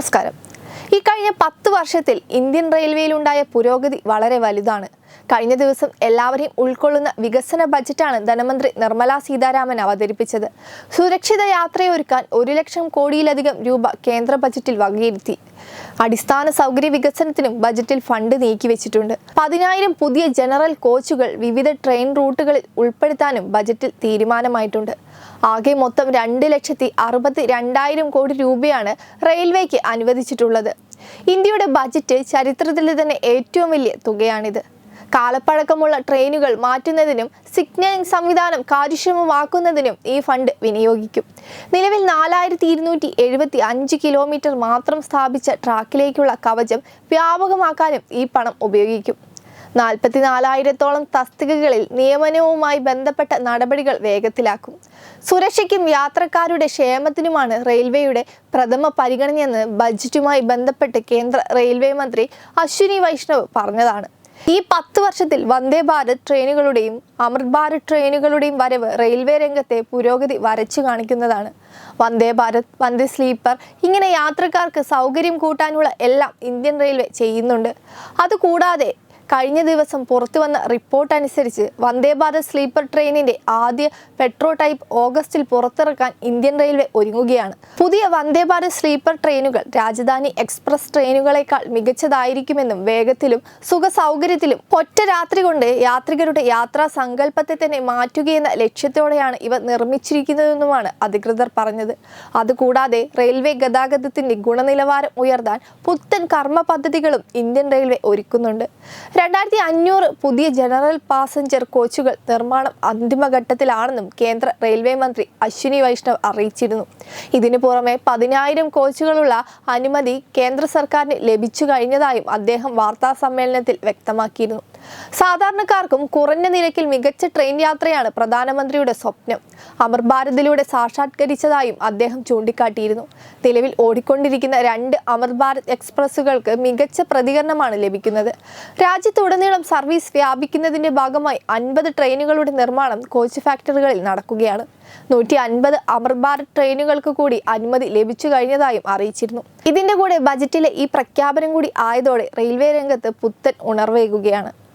നമസ്കാരം. ഈ കഴിഞ്ഞ പത്ത് വർഷത്തിൽ ഇന്ത്യൻ റെയിൽവേയിലുണ്ടായ പുരോഗതി വളരെ വലുതാണ്. കഴിഞ്ഞ ദിവസം എല്ലാവരെയും ഉൾക്കൊള്ളുന്ന വികസന ബജറ്റാണ് ധനമന്ത്രി നിർമ്മല സീതാരാമൻ അവതരിപ്പിച്ചത്. സുരക്ഷിത യാത്രയൊരുക്കാൻ ഒരു ലക്ഷം കോടിയിലധികം രൂപ കേന്ദ്ര ബജറ്റിൽ വകയിരുത്തി. അടിസ്ഥാന സൗകര്യ വികസനത്തിനും ബജറ്റിൽ ഫണ്ട് നീക്കിവെച്ചിട്ടുണ്ട്. പതിനായിരം പുതിയ ജനറൽ കോച്ചുകൾ വിവിധ ട്രെയിൻ റൂട്ടുകളിൽ ഉൾപ്പെടുത്താനും ബജറ്റിൽ തീരുമാനമായിട്ടുണ്ട്. ആകെ മൊത്തം രണ്ട് ലക്ഷത്തി അറുപത്തി രണ്ടായിരം കോടി രൂപയാണ് റെയിൽവേക്ക് അനുവദിച്ചിട്ടുള്ളത്. ഇന്ത്യയുടെ ബജറ്റ് ചരിത്രത്തിലെ തന്നെ ഏറ്റവും വലിയ തുകയാണിത്. കാലപ്പഴക്കമുള്ള ട്രെയിനുകൾ മാറ്റുന്നതിനും സിഗ്നലിംഗ് സംവിധാനം കാര്യക്ഷമമാക്കുന്നതിനും ഈ ഫണ്ട് വിനിയോഗിക്കും. നിലവിൽ നാലായിരത്തി ഇരുന്നൂറ്റി എഴുപത്തി അഞ്ച് കിലോമീറ്റർ മാത്രം സ്ഥാപിച്ച ട്രാക്കിലേക്കുള്ള കവചം വ്യാപകമാക്കാനും ഈ പണം ഉപയോഗിക്കും. നാൽപ്പത്തിനാലായിരത്തോളം തസ്തികകളിൽ നിയമനവുമായി ബന്ധപ്പെട്ട നടപടികൾ വേഗത്തിലാക്കും. സുരക്ഷയ്ക്കും യാത്രക്കാരുടെ ക്ഷേമത്തിനുമാണ് റെയിൽവേയുടെ പ്രഥമ പരിഗണനയെന്ന് ബജറ്റുമായി ബന്ധപ്പെട്ട് കേന്ദ്ര റെയിൽവേ മന്ത്രി അശ്വിനി വൈഷ്ണവ് പറഞ്ഞതാണ്. ഈ പത്ത് വർഷത്തിൽ വന്ദേ ഭാരത് ട്രെയിനുകളുടെയും അമൃത് ഭാരത് ട്രെയിനുകളുടെയും വരവ് റെയിൽവേ രംഗത്തെ പുരോഗതി വരച്ചു കാണിക്കുന്നതാണ്. വന്ദേ ഭാരത് വന്ദേ സ്ലീപ്പർ ഇങ്ങനെ യാത്രക്കാർക്ക് സൗകര്യം കൂട്ടാനുള്ള എല്ലാം ഇന്ത്യൻ റെയിൽവേ ചെയ്യുന്നുണ്ട്. അതുകൂടാതെ കഴിഞ്ഞ ദിവസം പുറത്തു വന്ന റിപ്പോർട്ട് അനുസരിച്ച് വന്ദേ ഭാരത് സ്ലീപ്പർ ട്രെയിനിന്റെ ആദ്യ പെട്രോ ടൈപ്പ് ഓഗസ്റ്റിൽ പുറത്തിറക്കാൻ ഇന്ത്യൻ റെയിൽവേ ഒരുങ്ങുകയാണ്. പുതിയ വന്ദേ ഭാരത് സ്ലീപ്പർ ട്രെയിനുകൾ രാജധാനി എക്സ്പ്രസ് ട്രെയിനുകളെക്കാൾ മികച്ചതായിരിക്കുമെന്നും വേഗത്തിലും സുഖസൗകര്യത്തിലും ഒറ്റ രാത്രി കൊണ്ട് യാത്രികരുടെ യാത്രാ സങ്കല്പത്തെ തന്നെ മാറ്റുകയെന്ന ലക്ഷ്യത്തോടെയാണ് ഇവ നിർമ്മിച്ചിരിക്കുന്നതെന്നുമാണ് അധികൃതർ പറഞ്ഞത്. അതുകൂടാതെ റെയിൽവേ ഗതാഗതത്തിന്റെ ഗുണനിലവാരം ഉയർത്താൻ പുത്തൻ കർമ്മ പദ്ധതികളും ഇന്ത്യൻ റെയിൽവേ ഒരുക്കുന്നുണ്ട്. രണ്ടായിരത്തി അഞ്ഞൂറ് പുതിയ ജനറൽ പാസഞ്ചർ കോച്ചുകൾ നിർമ്മാണം അന്തിമഘട്ടത്തിലാണെന്നും കേന്ദ്ര റെയിൽവേ മന്ത്രി അശ്വിനി വൈഷ്ണവ് അറിയിച്ചിരുന്നു. ഇതിനു പുറമെ പതിനായിരം കോച്ചുകളുള്ള അനുമതി കേന്ദ്ര സർക്കാരിന് ലഭിച്ചു കഴിഞ്ഞതായും അദ്ദേഹം വാർത്താ സമ്മേളനത്തിൽ വ്യക്തമാക്കിയിരുന്നു. സാധാരണക്കാർക്കും കുറഞ്ഞ നിരക്കിൽ മികച്ച ട്രെയിൻ യാത്രയാണ് പ്രധാനമന്ത്രിയുടെ സ്വപ്നം. അമർ ഭാരതിലൂടെ സാക്ഷാത്കരിച്ചതായും അദ്ദേഹം ചൂണ്ടിക്കാട്ടിയിരുന്നു. നിലവിൽ ഓടിക്കൊണ്ടിരിക്കുന്ന രണ്ട് അമർ ഭാരത് എക്സ്പ്രസുകൾക്ക് മികച്ച പ്രതികരണമാണ് ലഭിക്കുന്നത്. രാജ്യത്തുടനീളം സർവീസ് വ്യാപിക്കുന്നതിന്റെ ഭാഗമായി അൻപത് ട്രെയിനുകളുടെ നിർമ്മാണം കോച്ച് ഫാക്ടറികളിൽ നടക്കുകയാണ്. നൂറ്റി അൻപത് അമർ ഭാരത് ട്രെയിനുകൾക്ക് കൂടി അനുമതി ലഭിച്ചു കഴിഞ്ഞതായും അറിയിച്ചിരുന്നു. ഇതിന്റെ കൂടെ ബജറ്റിലെ ഈ പ്രഖ്യാപനം കൂടി ആയതോടെ റെയിൽവേ രംഗത്ത് പുത്തൻ ഉണർവേകുകയാണ്.